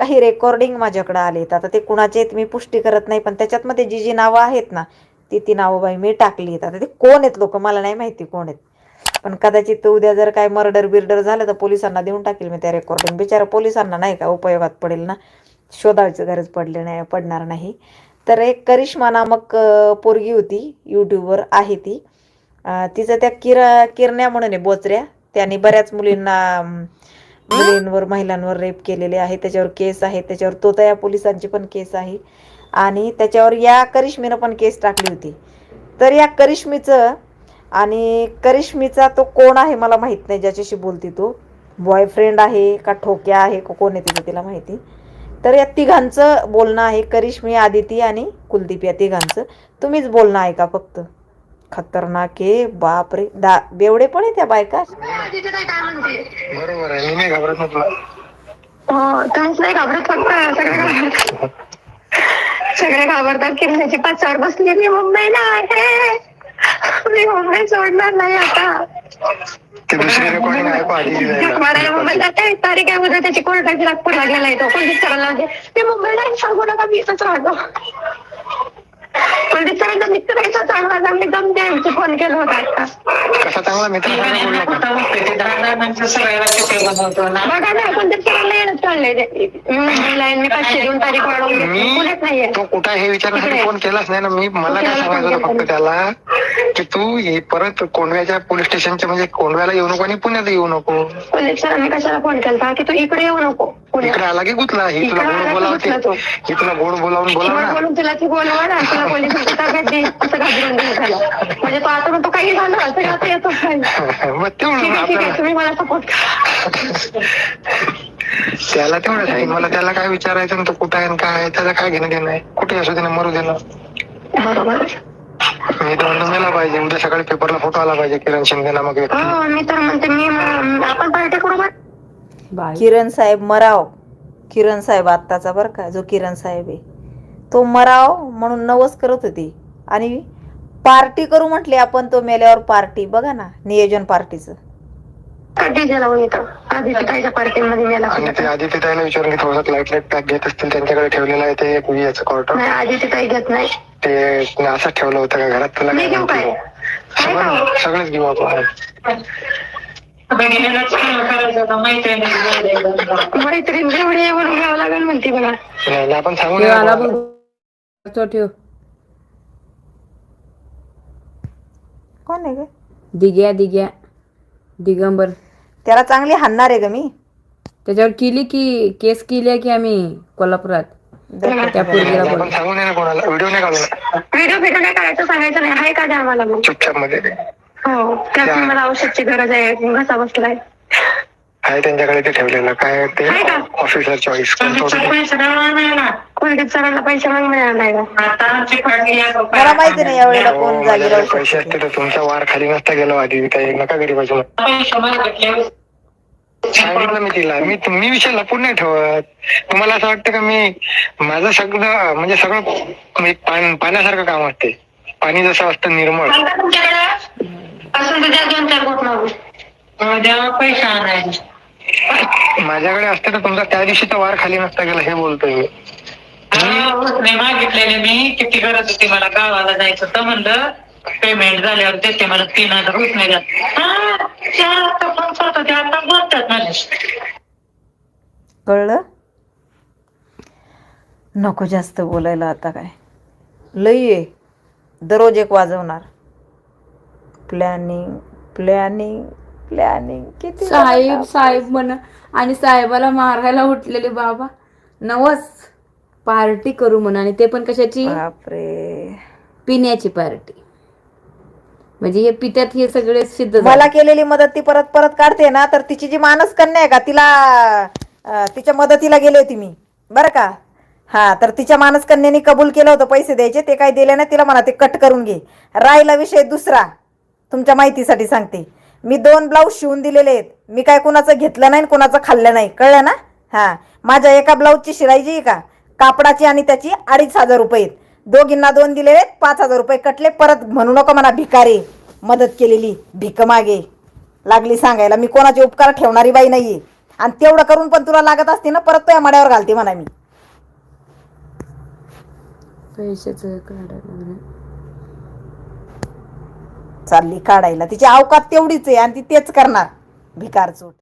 काही रेकॉर्डिंग माझ्याकडे आलेत. आता ते कुणाचे आहेत मी पुष्टी करत नाही पण त्याच्यातमध्ये जी जी नावं आहेत ना ती ती नावं बाई मी टाकली आहेत आता ते कोण आहेत लोक? मला नाही माहिती कोण आहेत. पण कदाचित उद्या जर काय मर्डर बिर्डर झालं तर पोलिसांना देऊन टाकेल मी त्या रेकॉर्डिंग बिचारा पोलिसांना नाही का उपयोगात पडेल ना? शोधायची गरज पडली नाही पडणार नाही. तर एक करिश्मा नामक पोरगी होती यूट्यूबवर आहे ती. तिचं त्या किरा किरण्या म्हणून आहे बोचऱ्या. त्याने बऱ्याच मुलींना मुलींवर महिलांवर रेप केलेले आहे. त्याच्यावर केस आहे. त्याच्यावर तोतया पोलिसांची पण केस आहे. आणि त्याच्यावर या करिश्मीनं पण केस टाकली होती. तर या करिश्मीचं आणि करिश्मीचा तो कोण आहे मला माहीत नाही. ज्याच्याशी बोलती तो. बॉयफ्रेंड आहे का ठोक्या आहे? का कोण आहे तिला माहिती? तर या तिघांचं बोलणं आहे. करिश्मी आदिती आणि कुलदीप या तिघांचं. तुम्हीच बोलणं आहे का फक्त. खतरनाक आहे बापरे. दा बेवडे पण आहे त्या बायका? तिथे काय काय म्हणते बरोबर आहे मी नाही घाबरत ना तुला. हो काहीच नाही घाबरत फक्त सगळे घाबरतात. सगळे घाबरतात की त्याची पाचावर बसली मी मुंबईला आहे मी मुंबई सोडणार नाही आता. ते दुसरी रेकॉर्डिंग मारायला मुंबईला तारीख आहे उद्या त्याची कोर्टाची नागपूर लागलेला आहे तो. कोणतीच करायला लावते मी मुंबईला आहे, सांगू नका मी इथंच राहतो. मित्र चांगला दम द्यायचे फोन केला होता. आता कसा चांगला मित्र? बघा ना पण ते सरांना येणं चाललंय. ते. मी मुंबईला आहे, मी पाचशे देऊन तारीख वाढवून घेतली. मी पुण्यात नाहीये. तो कुठं हे विचारण्यासाठी फोन केलाच नाही ना. मी मला काय सांगायचं फक्त त्याला की तू हे परत कोंडव्याच्या पोलीस स्टेशनच्या म्हणजे कोंडव्याला येऊ नको आणि पुण्यात येऊ नको. पोलीस सरांनी कशाला फोन केला की तू इकडे येऊ नको. इकडे आला की गुतला ही तुला गोड बोलावते. तो. ही तुला गोड बोलावून बोलाव ना. बोलून तुला ती बोलवण आणि तुला पोलिसांची ताब्यात देईल असं घाबरून देईल त्याला. म्हणजे तो आता म्हणतो काही झालं असं आता येतो. मग तेवढं तुम्ही मला सपोर्ट त्याला तेवढं आहे मला त्याला काय विचारायचं तो कुठं आहे काय आहे त्याचं काय घेणं देणं आहे? कुठे असू दे ना मरू दे ना. बरोबर. मी तर म्हणतो मेला पाहिजे उद्या सकाळी पेपरला फोटो आला पाहिजे किरण शिंदे नामक व्यक्ती. हो मी तर म्हणते मी म- आपण पार्टी करू किरण साहेब मराव. किरण साहेब आत्ताचा बरं का जो किरण साहेब आहे. तो मराव म्हणून नवस करत होती. आणि पार्टी करू म्हटली आपण तो मेल्यावर पार्टी. बघा ना नियोजन पार्टीचं. पार्टीमध्ये मेला आणि ते विचारून की थोडंसं लाइट लाइट पॅक घेत असतील त्यांच्याकडे ठेवलेलं आहे ते एक याचं क्वार्टर नाही आधी ते काही घेत नाही. ते असंच ठेवलं होतं का घरात? तुला मी काय घेऊ काय? माहिती? सगळं सगळंच घेऊ आपण. मैत्रीण जेवढी आहे म्हणून घ्यावं लागेल म्हणते बघा. नाही नाही, आपण सांगू ठेव आला नये बघ. तो ठेव. कोण आहे ग? दिग्या दिग्या दिगंबर. त्याला चांगली हाणणार आहे ग मी. त्याच्यावर केली की केस केली की आम्ही कोल्हापुरात? त्या पोरगीला बोल आपण सांगू ना कोणाला. व्हिडिओ नाही काढू ना व्हिडिओ व्हिडिओ काय करायचं सांगायचं नाही. आहे का द्या मग चुपचापमध्ये हो त्यात मला औषधची गरज आहे घसा बसलाय? आहे त्यांच्याकडे ते ठेवलेलं? काय ते आहे का? ऑफिसर चॉईस कुलदीप सरांना पैसे माग मिळाला नाही का? मला माहिती नाही यावेळेला कोण जागी राहू हो, पैसे शकते असते तर तुमचा वार खाली नसता गेलो आधी. काही नका गरीब बाजूला सांगितलं मी तिला. मी मी विषय लपून नाही ठेवत? तुम्हाला असं वाटतं का मी माझं सगळं म्हणजे सगळं मी पान- पाण्यासारखं काम असते. पाणी जसं असतं निर्मळ. तुमच्याकडे असं तुझ्या दोन चार गोट मागू पैसा आणायला. माझ्याकडे असते तर तुमचा त्या दिवशीचा वार खाली नसता गेला हे बोलतोय मी. मी मागितलेले मी. किती गरज होती मला गावाला जायचं तर म्हणलं. पेमेंट झाल्यावर देते मला तीन हजार होत नाही जात. हा, चार आता बोलतात माझे. कळलं? नको जास्त बोलायला आता काय. लई आहे. दररोज एक वाजवणार. प्लॅनिंग प्लॅनिंग प्लॅनिंग किती साहेब साहेब म्हण. आणि साहेबाला मारायला उठलेले बाबा. नवस पार्टी करू म्हण. आणि ते पण कशाची? बापरे. पिण्याची पार्टी. म्हणजे हे पित्यात हे सगळे सिद्ध झाले. मला केलेली मदत ती परत परत काढते ना तर तिची जी मानस कन्या आहे का तिला अं, तिच्या मदतीला गेले होती मी. बरं का? हा तर तिच्या मानस कन्याने कबूल केलं होतं पैसे द्यायचे. ते काही दिले नाही तिला म्हणा ते कट करून घे. राहिला विषय दुसरा. तुमच्या माहितीसाठी सांगते. मी दोन ब्लाऊज शिवून दिलेले आहेत. मी काय कुणाचं घेतलं नाही कुणाचं खाल्लं नाही. कळलं ना? हा. माझ्या एका ब्लाऊजची शिलाई जी आहे का? कापडाची आणि त्याची अडीच हजार रुपये आहेत. दोघींना दोन दिलेले आहेत पाच हजार रुपये कटले. परत म्हणू नका म्हणा भिकारी. मदत केलेली भिक मागे. लागली सांगायला. मी कोणाचे उपकार ठेवणारी बाई नाहीये. आणि तेवढं करून पण तुला लागत असते ना परत तुझ्या मड्यावर घालते म्हणा मी. पैशाचं चालली काढायला. तिची अवकात तेवढीच आहे आणि ती तेच करणार. भिकार चोट.